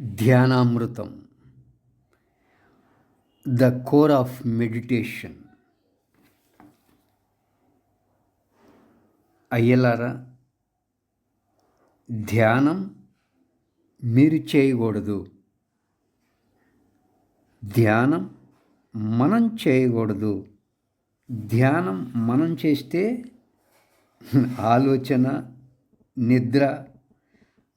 ధ్యానామృతం. The core of meditation అయ్యలారా ధ్యానం మీరు చేయకూడదు. ధ్యానం మనం చేయకూడదు. ధ్యానం మనం చేస్తే ఆలోచన నిద్ర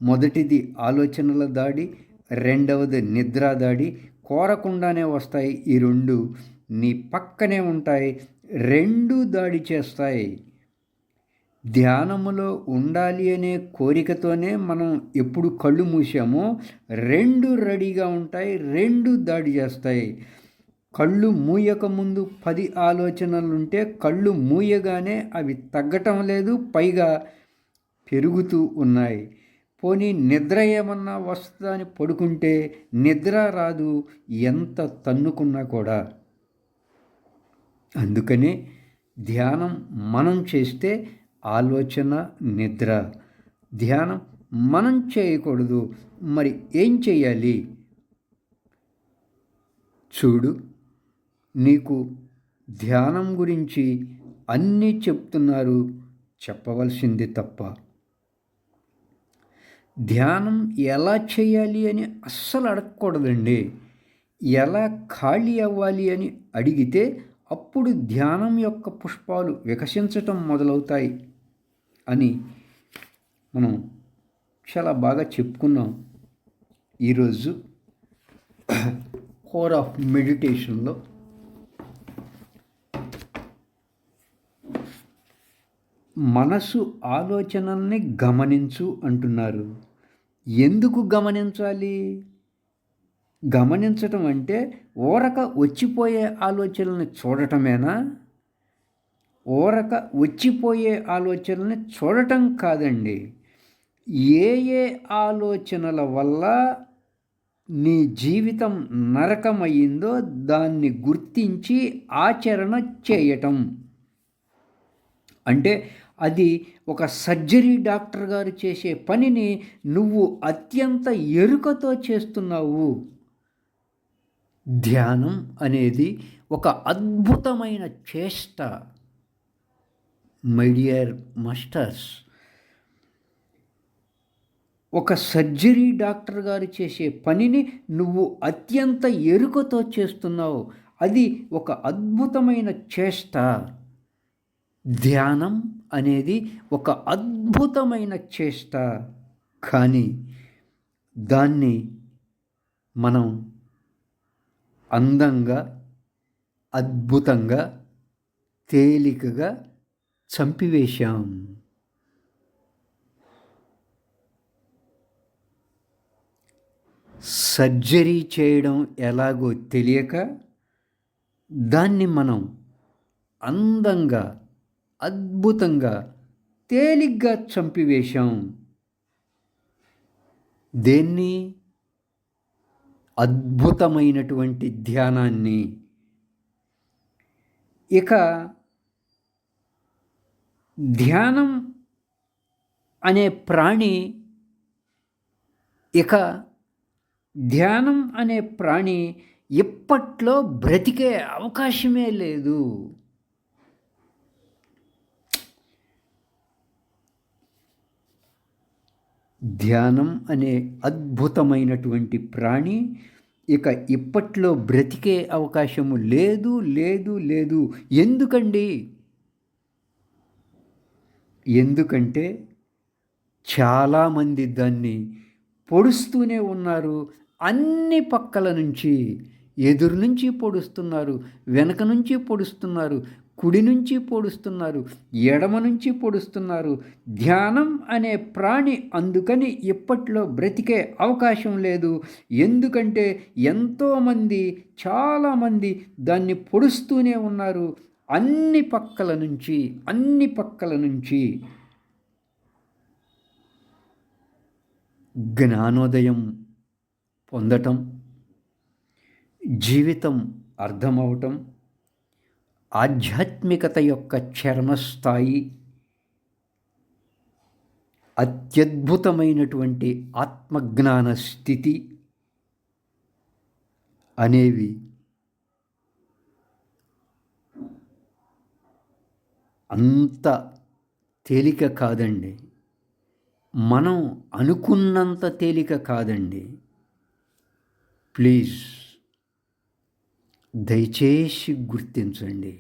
మొదటిది ఆలోచనల దాడి రెండవది నిద్ర దాడి కోరకుండానే వస్తాయి ఈ రెండు. నీ పక్కనే ఉంటాయి. రెండు దాడి చేస్తాయి. ధ్యానములో ఉండాలి అనే కోరికతోనే మనం ఎప్పుడు కళ్ళు మూసామో రెండు రెడీగా ఉంటాయి రెండు దాడి చేస్తాయి. కళ్ళు మూయక ముందు పది ఆలోచనలు ఉంటే కళ్ళు మూయగానే అవి తగ్గటం లేదు పైగా పెరుగుతూ ఉన్నాయి. పోనీ నిద్ర ఏమన్నా వస్తుందా అని పడుకుంటే నిద్ర రాదు ఎంత తన్నుకున్నా కూడా. అందుకనే ధ్యానం మనం చేస్తే ఆలోచన నిద్ర. ధ్యానం మనం చేయకూడదు. మరి ఏం చేయాలి? చూడు నీకు ధ్యానం గురించి అన్నీ చెప్తున్నారు. చెప్పవలసింది తప్ప ధ్యానం ఎలా చేయాలి అని అస్సలు అడగకూడదండి. ఎలా ఖాళీ అవ్వాలి అని అడిగితే అప్పుడు ధ్యానం యొక్క పుష్పాలు వికసించటం మొదలవుతాయి అని మనం చాలా బాగా చెప్పుకున్నాం. ఈరోజు కోర్ ఆఫ్ మెడిటేషన్లో మనసు ఆలోచనల్ని గమనించు అంటున్నారు. ఎందుకు గమనించాలి? గమనించటం అంటే ఊరక వచ్చిపోయే ఆలోచనల్ని చూడటమేనా? ఊరక వచ్చిపోయే ఆలోచనల్ని చూడటం కాదండి. ఏ ఏ ఆలోచనల వల్ల నీ జీవితం నరకమయ్యిందో దాన్ని గుర్తించి ఆచరణ చేయటం. అంటే అది ఒక సర్జరీ డాక్టర్ గారు చేసే పనిని నువ్వు అత్యంత ఎరుకతో చేస్తున్నావు. ధ్యానం అనేది ఒక అద్భుతమైన చేష్ట. మై డియర్ మాస్టర్స్ ఒక సర్జరీ డాక్టర్ గారు చేసే పనిని నువ్వు అత్యంత ఎరుకతో చేస్తున్నావు. అది ఒక అద్భుతమైన చేష్ట. ధ్యానం అనేది ఒక అద్భుతమైన చేష్ట. కానీ దాన్ని మనం అందంగా అద్భుతంగా తేలికగా చంపివేశాం. సర్జరీ చేయడం ఎలాగో తెలియక దాన్ని మనం అందంగా అద్భుతంగా తేలిగ్గా చంపివేశాం. దేన్ని? అద్భుతమైనటువంటి ధ్యానాన్ని. ఇక ధ్యానం అనే ప్రాణి ఇక ధ్యానం అనే ప్రాణి ఇప్పట్లో బ్రతికే అవకాశమే లేదు. ధ్యానం అనే అద్భుతమైనటువంటి ప్రాణి ఇక ఇప్పట్లో బ్రతికే అవకాశము లేదు లేదు లేదు. ఎందుకండి? ఎందుకంటే చాలామంది దాన్ని పొడుస్తూనే ఉన్నారు. అన్ని పక్కల నుంచి ఎదురు నుంచి పొడుస్తున్నారు వెనక నుంచి పొడుస్తున్నారు. కుడి నుంచి పొడుస్తున్నారు ఎడమ నుంచి పొడుస్తున్నారు. ధ్యానం అనే ప్రాణి అందుకని ఇప్పట్లో బ్రతికే అవకాశం లేదు. ఎందుకంటే ఎంతోమంది చాలామంది దాన్ని పొడుస్తూనే ఉన్నారు. అన్ని పక్కల నుంచి అన్ని పక్కల నుంచి. జ్ఞానోదయం పొందటం జీవితం అర్థమవటం ఆధ్యాత్మికత యొక్క చర్మస్థాయి అత్యద్భుతమైనటువంటి ఆత్మజ్ఞాన స్థితి అనేవి అంత తేలిక కాదండి. మనం అనుకున్నంత తేలిక కాదండి. ప్లీజ్. దయచేసి గుర్తించండి.